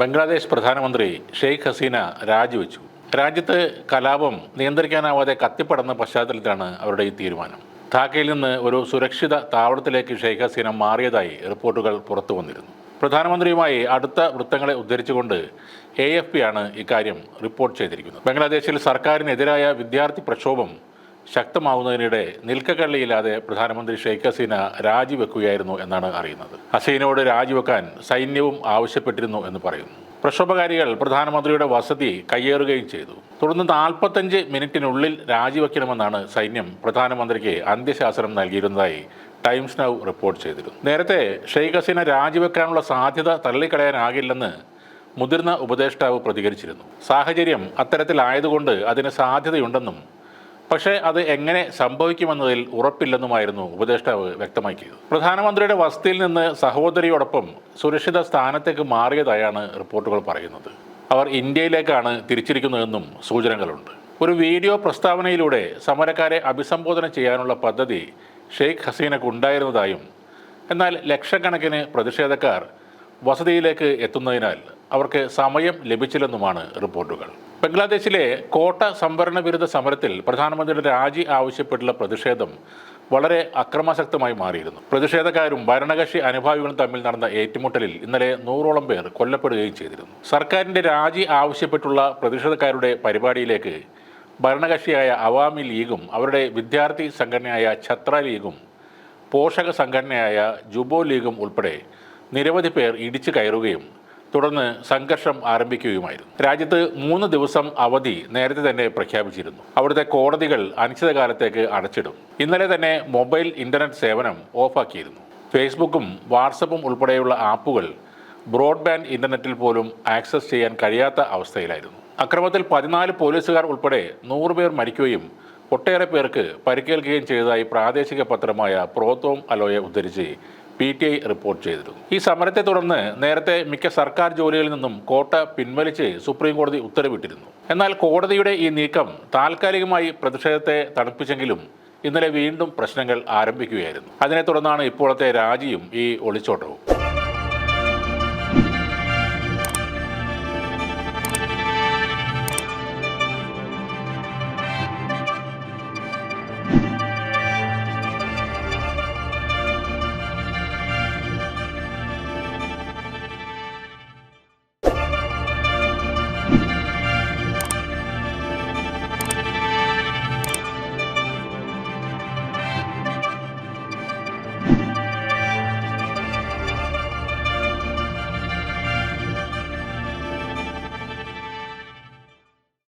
ബംഗ്ലാദേശ് പ്രധാനമന്ത്രി ഷെയ്ഖ് ഹസീന രാജിവെച്ചു. രാജ്യത്ത് കലാപം നിയന്ത്രിക്കാനാവാതെ കത്തിപ്പടന്ന പശ്ചാത്തലത്തിലാണ് അവരുടെ ഈ തീരുമാനം. ധാക്കയിൽ നിന്ന് ഒരു സുരക്ഷിത താവളത്തിലേക്ക് ഷെയ്ഖ് ഹസീന മാറിയതായി റിപ്പോർട്ടുകൾ പുറത്തു വന്നിരുന്നു. പ്രധാനമന്ത്രിയുമായി അടുത്ത വൃത്തങ്ങളെ ഉദ്ധരിച്ചുകൊണ്ട് എ എഫ് പി ആണ് ഇക്കാര്യം റിപ്പോർട്ട് ചെയ്തിരിക്കുന്നത്. ബംഗ്ലാദേശിൽ സർക്കാരിനെതിരായ വിദ്യാർത്ഥി പ്രക്ഷോഭം ശക്തമാവുന്നതിനിടെ നിൽക്കക്കള്ളിയില്ലാതെ പ്രധാനമന്ത്രി ഷെയ്ഖ് ഹസീന രാജിവെക്കുകയായിരുന്നു എന്നാണ് അറിയുന്നത്. ഹസീനയോട് രാജിവെക്കാൻ സൈന്യവും ആവശ്യപ്പെട്ടിരുന്നു എന്ന് പറയുന്നു. പ്രക്ഷോഭകാരികൾ പ്രധാനമന്ത്രിയുടെ വസതി കയ്യേറുകയും ചെയ്തു. തുടർന്ന് നാൽപ്പത്തഞ്ച് മിനിറ്റിനുള്ളിൽ രാജിവെക്കണമെന്നാണ് സൈന്യം പ്രധാനമന്ത്രിക്ക് അന്ത്യശാസനം നൽകിയിരുന്നതായി ടൈംസ് നൗ റിപ്പോർട്ട് ചെയ്തിരുന്നു. നേരത്തെ ഷെയ്ഖ് ഹസീന രാജിവെക്കാനുള്ള സാധ്യത തള്ളിക്കളയാനാകില്ലെന്ന് മുതിർന്ന ഉപദേഷ്ടാവ് പ്രതികരിച്ചിരുന്നു. സാഹചര്യം അത്തരത്തിലായതുകൊണ്ട് അതിന് സാധ്യതയുണ്ടെന്നും പക്ഷേ അത് എങ്ങനെ സംഭവിക്കുമെന്നതിൽ ഉറപ്പില്ലെന്നുമായിരുന്നു ഉപദേഷ്ടാവ് വ്യക്തമാക്കിയത്. പ്രധാനമന്ത്രിയുടെ വസതിയിൽ നിന്ന് സഹോദരിയോടൊപ്പം സുരക്ഷിത സ്ഥാനത്തേക്ക് മാറിയതായാണ് റിപ്പോർട്ടുകൾ പറയുന്നത്. അവർ ഇന്ത്യയിലേക്കാണ് തിരിച്ചിരിക്കുന്നതെന്നും സൂചനകളുണ്ട്. ഒരു വീഡിയോ പ്രസ്താവനയിലൂടെ സമരക്കാരെ അഭിസംബോധന ചെയ്യാനുള്ള പദ്ധതി ഷെയ്ഖ് ഹസീനക്ക് ഉണ്ടായിരുന്നതായും എന്നാൽ ലക്ഷക്കണക്കിന് പ്രതിഷേധക്കാർ വസതിയിലേക്ക് എത്തുന്നതിനാൽ അവർക്ക് സമയം ലഭിച്ചില്ലെന്നുമാണ് റിപ്പോർട്ടുകൾ. ബംഗ്ലാദേശിലെ കോട്ട സംവരണ വിരുദ്ധ സമരത്തിൽ പ്രധാനമന്ത്രിയുടെ രാജി ആവശ്യപ്പെട്ടുള്ള പ്രതിഷേധം വളരെ അക്രമാസക്തമായി മാറിയിരുന്നു. പ്രതിഷേധക്കാരും ഭരണകക്ഷി അനുഭാവികളും തമ്മിൽ നടന്ന ഏറ്റുമുട്ടലിൽ ഇന്നലെ നൂറോളം പേർ കൊല്ലപ്പെടുകയും ചെയ്തിരുന്നു. സർക്കാരിന്റെ രാജി ആവശ്യപ്പെട്ടുള്ള പ്രതിഷേധക്കാരുടെ പരിപാടിയിലേക്ക് ഭരണകക്ഷിയായ അവാമി ലീഗും അവരുടെ വിദ്യാർത്ഥി സംഘടനയായ ഛത്ര ലീഗും പോഷക സംഘടനയായ ജുബോ ലീഗും ഉൾപ്പെടെ നിരവധി പേർ ഇടിച്ചു കയറുകയും തുടർന്ന് സംഘർഷം ആരംഭിക്കുകയുമായിരുന്നു. രാജ്യത്ത് മൂന്ന് ദിവസം അവധി നേരത്തെ തന്നെ പ്രഖ്യാപിച്ചിരുന്നു. അവിടുത്തെ കോടതികൾ അനിശ്ചിതകാലത്തേക്ക് അടച്ചിടും. ഇന്നലെ തന്നെ മൊബൈൽ ഇന്റർനെറ്റ് സേവനം ഓഫാക്കിയിരുന്നു. ഫേസ്ബുക്കും വാട്സപ്പും ഉൾപ്പെടെയുള്ള ആപ്പുകൾ ബ്രോഡ്ബാൻഡ് ഇന്റർനെറ്റിൽ പോലും ആക്സസ് ചെയ്യാൻ കഴിയാത്ത അവസ്ഥയിലായിരുന്നു. അക്രമത്തിൽ പതിനാല് പോലീസുകാർ ഉൾപ്പെടെ നൂറുപേർ മരിക്കുകയും ഒട്ടേറെ പേർക്ക് പരിക്കേൽക്കുകയും ചെയ്തതായി പ്രാദേശിക പത്രമായ പ്രോത്തോം അലോയെ ഉദ്ധരിച്ച് പി ടി ഐ റിപ്പോർട്ട് ചെയ്തിരുന്നു. ഈ സമരത്തെ തുടർന്ന് നേരത്തെ മിക്ക സർക്കാർ ജോലികളിൽ നിന്നും കോട്ട പിൻവലിച്ച് സുപ്രീം കോടതി ഉത്തരവിട്ടിരുന്നു. എന്നാൽ കോടതിയുടെ ഈ നീക്കം താൽക്കാലികമായി പ്രതിഷേധത്തെ തണുപ്പിച്ചെങ്കിലും ഇന്നലെ വീണ്ടും പ്രശ്നങ്ങൾ ആരംഭിക്കുകയായിരുന്നു. അതിനെ തുടർന്നാണ് ഇപ്പോഴത്തെ രാജിയും ഈ ഒളിച്ചോട്ടവും.